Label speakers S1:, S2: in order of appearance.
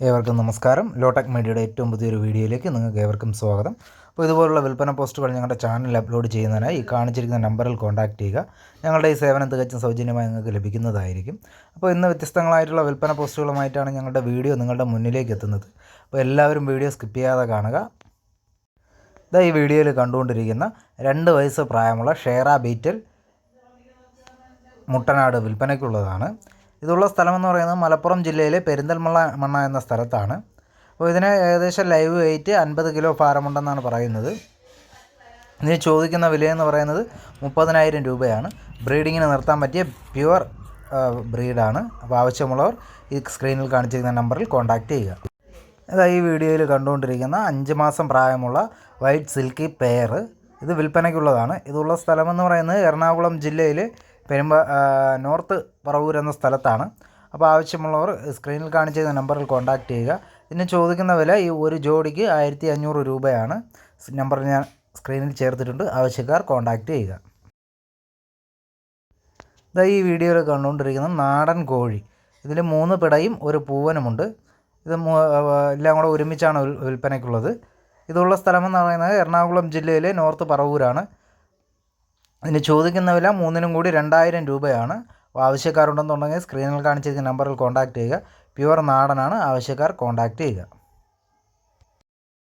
S1: ഏവർക്കും നമസ്കാരം. ലോടെക് മീഡിയയുടെ ഏറ്റവും പുതിയൊരു വീഡിയോയിലേക്ക് നിങ്ങൾക്ക് ഏവർക്കും സ്വാഗതം. അപ്പോൾ ഇതുപോലുള്ള വിൽപ്പന പോസ്റ്റുകൾ ഞങ്ങളുടെ ചാനലിൽ അപ്ലോഡ് ചെയ്യുന്നതിനായി ഈ കാണിച്ചിരിക്കുന്ന നമ്പറിൽ കോൺടാക്റ്റ് ചെയ്യുക. ഞങ്ങളുടെ ഈ സേവനം തികച്ചും സൗജന്യമായി നിങ്ങൾക്ക് ലഭിക്കുന്നതായിരിക്കും. അപ്പോൾ ഇന്ന് വ്യത്യസ്തങ്ങളായിട്ടുള്ള വിൽപ്പന പോസ്റ്റുകളുമായിട്ടാണ് ഞങ്ങളുടെ വീഡിയോ നിങ്ങളുടെ മുന്നിലേക്ക് എത്തുന്നത്. അപ്പോൾ എല്ലാവരും വീഡിയോ സ്കിപ്പ് ചെയ്യാതെ കാണുക. ഇതാ ഈ വീഡിയോയിൽ കണ്ടുകൊണ്ടിരിക്കുന്ന രണ്ട് വയസ്സ് പ്രായമുള്ള ഷേറ ബീറ്റൽ മുട്ടനാട് വിൽപ്പനയ്ക്കുള്ളതാണ്. ഇതുള്ള സ്ഥലമെന്ന് പറയുന്നത് മലപ്പുറം ജില്ലയിലെ പെരിന്തൽമണ്ണ മണ്ണ എന്ന സ്ഥലത്താണ്. അപ്പോൾ ഇതിന് ഏകദേശം ലൈവ് വെയിറ്റ് അൻപത് കിലോ ഭാരമുണ്ടെന്നാണ് പറയുന്നത്. ഇതിന് ചോദിക്കുന്ന വിലയെന്ന് പറയുന്നത് മുപ്പതിനായിരം രൂപയാണ്. ബ്രീഡിങ്ങിന് നിർത്താൻ പറ്റിയ പ്യുവർ ബ്രീഡാണ്. അപ്പോൾ ആവശ്യമുള്ളവർ ഈ സ്ക്രീനിൽ കാണിച്ചിരിക്കുന്ന നമ്പറിൽ കോൺടാക്റ്റ് ചെയ്യുക. അതായത് ഈ വീഡിയോയിൽ കണ്ടുകൊണ്ടിരിക്കുന്ന അഞ്ച് മാസം പ്രായമുള്ള വൈറ്റ് സിൽക്കി പെയർ. ഇത് വിൽപ്പനയ്ക്കുള്ളതാണ്. ഇതുള്ള സ്ഥലമെന്ന് പറയുന്നത് എറണാകുളം ജില്ലയിൽ പെരുമ്പ നോർത്ത് പറവൂർ എന്ന സ്ഥലത്താണ്. അപ്പോൾ ആവശ്യമുള്ളവർ സ്ക്രീനിൽ കാണിച്ച നമ്പറിൽ കോൺടാക്റ്റ് ചെയ്യുക. ഇതിന് ചോദിക്കുന്ന വില ഈ ഒരു ജോഡിക്ക് ആയിരത്തി അഞ്ഞൂറ് രൂപയാണ് നമ്പർ ഞാൻ സ്ക്രീനിൽ ചേർത്തിട്ടുണ്ട്. ആവശ്യക്കാർ കോൺടാക്റ്റ് ചെയ്യുക. ഇതാ ഈ വീഡിയോയിൽ കണ്ടുകൊണ്ടിരിക്കുന്ന നാടൻ കോഴി. ഇതിൽ മൂന്ന് പിടയും ഒരു പൂവനുമുണ്ട്. ഇത് എല്ലാം കൂടെ ഒരുമിച്ചാണ് വിൽപ്പനയ്ക്കുള്ളത് ഇതുള്ള സ്ഥലമെന്ന് പറയുന്നത് എറണാകുളം ജില്ലയിലെ നോർത്ത് പറവൂരാണ്. ഇതിന് ചോദിക്കുന്ന വില മൂന്നിനും കൂടി രണ്ടായിരം രൂപയാണ്. അപ്പോൾ ആവശ്യക്കാരുണ്ടെന്നുണ്ടെങ്കിൽ സ്ക്രീനിൽ കാണിച്ചിരിക്കുന്ന നമ്പറിൽ കോൺടാക്റ്റ് ചെയ്യുക. പ്യുവർ നാടനാണ് ആവശ്യക്കാർ കോൺടാക്റ്റ് ചെയ്യുക.